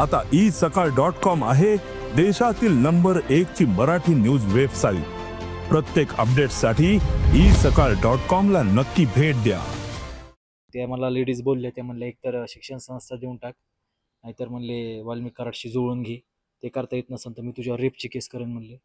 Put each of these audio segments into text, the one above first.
आता ई सकाळ dot com आहे देशातील नंबर एक ची मराठी न्यूज वेबसाईट. प्रत्येक अपडेटसाठी ई सकाळ डॉट कॉम ला नक्की भेट द्या. त्या मला लेडीज बोलल्या त्या म्हणले एकतर शिक्षण संस्था देऊन टाक नाहीतर म्हणले वाल्मिक कराडशी जुळून घे. ते करता येत नसेल तर मी तुझ्यावर रेपची केस करेन म्हणले.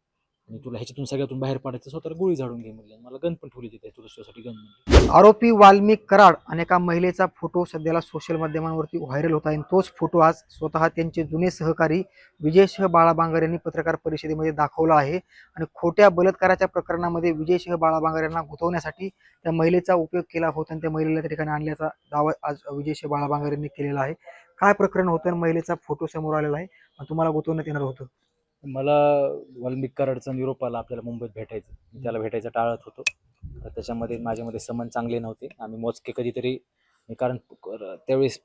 आणि तुला ह्याच्यातून सगळ्यातून बाहेर पडायचं स्वतःला गोळी झाडून घे म्हणले. मला गन पण ठेवली तिथे तुझ्यासाठी गन म्हणले. आरोपी वाल्मिक कराड आणि एका महिलेचा फोटो सध्याला सोशल माध्यमांवरती व्हायरल होत आहे. आणि तोच फोटो आज स्वतः त्यांचे जुने सहकारी विजयसिंह बाळाबांगर यांनी पत्रकार परिषदेमध्ये दाखवला आहे. आणि खोट्या बलात्काराच्या प्रकरणामध्ये विजयसिंह बाळाबांगर यांना गुंतवण्यासाठी त्या महिलेचा उपयोग केला होता आणि त्या महिलेला त्या ठिकाणी आणल्याचा दावा आज विजयसिंह बाळाबांगर यांनी केलेला आहे. काय प्रकरण होतं? आणि महिलेचा फोटो समोर आलेला आहे. आणि तुम्हाला गुंतवण्यात येणार होतं. मला वाल्मिक अडचण निरोप आला आपल्याला मुंबईत भेटायचं. त्याला भेटायचं टाळत होतो. तर त्याच्यामध्ये माझ्यामध्ये समन चांगले नव्हते. आम्ही मोजके कधीतरी मी कारण त्यावेळेस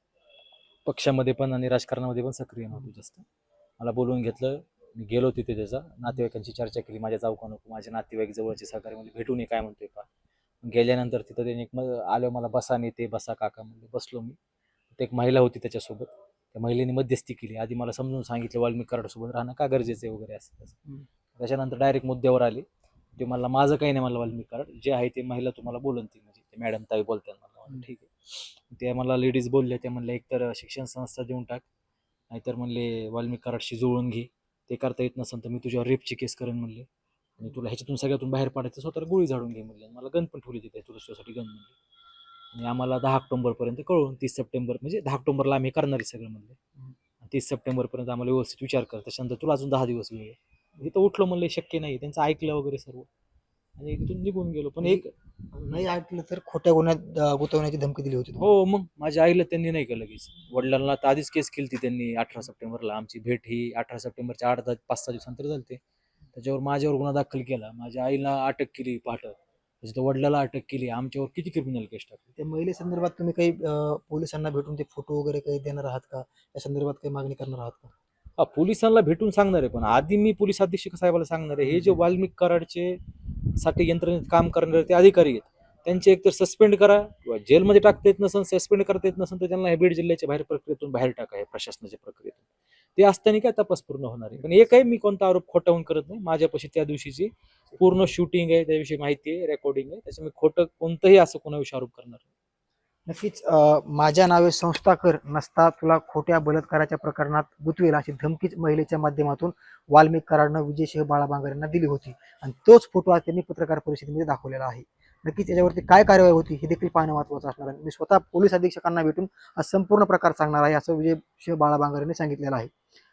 पक्षामध्ये पण आणि राजकारणामध्ये पण सक्रिय नव्हतो जास्त. मला बोलवून घेतलं. मी गेलो तिथे त्याचा. नातेवाईकांची चर्चा केली. माझ्या जाऊ का नको? माझे नातेवाईक जवळचे सहकारी म्हणजे भेटू नये काय म्हणतोय का गेल्यानंतर तिथं त्याने एक मग आलो मला बसा नेते बसा काका. म्हणजे बसलो मी. एक महिला होती त्याच्यासोबत. त्या महिलेने मध्यस्थी केली. आधी मला समजून सांगितलं वाल्मिक कराडसोबत राहणं का गरजेचं आहे? वगैरे असं तसं. त्याच्यानंतर डायरेक्ट मुद्द्यावर आले. ते मला माझं काही नाही मला वाल्मिक कराड. जे आहे ते महिला तुम्हाला बोलन ती म्हणजे ते मॅडम ताई बोलतात मला म्हणलं. ठीक आहे. ते मला लेडीज बोलल्या त्या म्हणल्या एकतर शिक्षण संस्था देऊन टाक. नाहीतर म्हणले वाल्मिक कराडशी जुळून घे. ते करता येत नसेल तर मी तुझ्यावर रेपची केस करेन म्हणले. आणि तुला ह्याच्यातून सगळ्यातून बाहेर पडायचं स्वतःला गोळी झाडून घे म्हणले. मला गन पण ठेवली तिथे. तुझ्यासाठी गन म्हणले. आणि आम्हाला दहा ऑक्टोबरपर्यंत कळून तीस सप्टेंबर म्हणजे दहा ऑक्टोबरला आम्ही करणार आहे सगळं म्हणले तीस सप्टेंबरपर्यंत आम्हाला व्यवस्थित विचार कर त्याच्यानंतर तुला अजून दहा दिवस वेळ आहे. इथं उठलो म्हणलं शक्य नाही. त्यांचं ऐकलं वगैरे सर्व. आणि तिथून निघून गेलो. पण एक नाही ऐकलं तर खोट्या गुन्ह्यात गुंतवण्याची धमकी दिली होती. हो मग माझ्या आईला त्यांनी नाही केलं लगेच वडिलांना तर आधीच केस केली त्यांनी अठरा सप्टेंबरला. आमची भेट ही अठरा सप्टेंबरच्या आठ पाच सहा दिवसानंतर झालते त्याच्यावर माझ्यावर गुन्हा दाखल केला. माझ्या आईला अटक केली पहाट त्याच्यात वडिलाला अटक केली आमच्यावर किती क्रिमिनल केस टाकली? त्या महिले संदर्भात तुम्ही काही अं, पोलिसांना भेटून ते फोटो वगैरे काही देणार आहात का? त्या संदर्भात काही मागणी करणार आहात का? हा पोलिसांना भेटून सांगणार आहे पण आधी मी पोलीस अधीक्षक साहेबाला सांगणार आहे हे जे वाल्मिक कराडचे साठी यंत्रणेत काम करणारे ते अधिकारी आहेत त्यांचे एकतर सस्पेंड करा किंवा जेलमध्ये टाकता येत नसेल सस्पेंड करता येत नसेल तर त्यांना हे बीड जिल्ह्याच्या बाहेर प्रक्रियेतून बाहेर टाका हे प्रशासनाच्या प्रक्रियेतून. ते असताना काय तपास पूर्ण होणार आहे? पण एकही मी कोणता आरोप खोटावून करत नाही. माझ्यापाशी त्या दिवशीची पूर्ण शूटिंग आहे त्याविषयी माहिती आहे रेकॉर्डिंग आहे. त्याच्यामुळे खोटं कोणतंही असं कोणाविषयी आरोप करणार नाही. नक्कीच माझ्या नावे संस्था कर नसता तुला खोट्या बलात्काराच्या प्रकरणात गुतवेल अशी धमकीच महिलेच्या माध्यमातून वाल्मिक कराडनं विजयसिंह बाळाबांगर यांना दिली होती. आणि तोच फोटो आज त्यांनी पत्रकार परिषदेमध्ये दाखवलेला आहे. नक्कीच त्याच्यावरती काय कार्यवाही होती हे देखील पाहणं महत्वाचं असणार आहे. मी स्वतः पोलीस अधीक्षकांना भेटून हा संपूर्ण प्रकार सांगणार आहे असं विजय विजयसिंह बाळाबांगर यांनी सांगितलेलं आहे.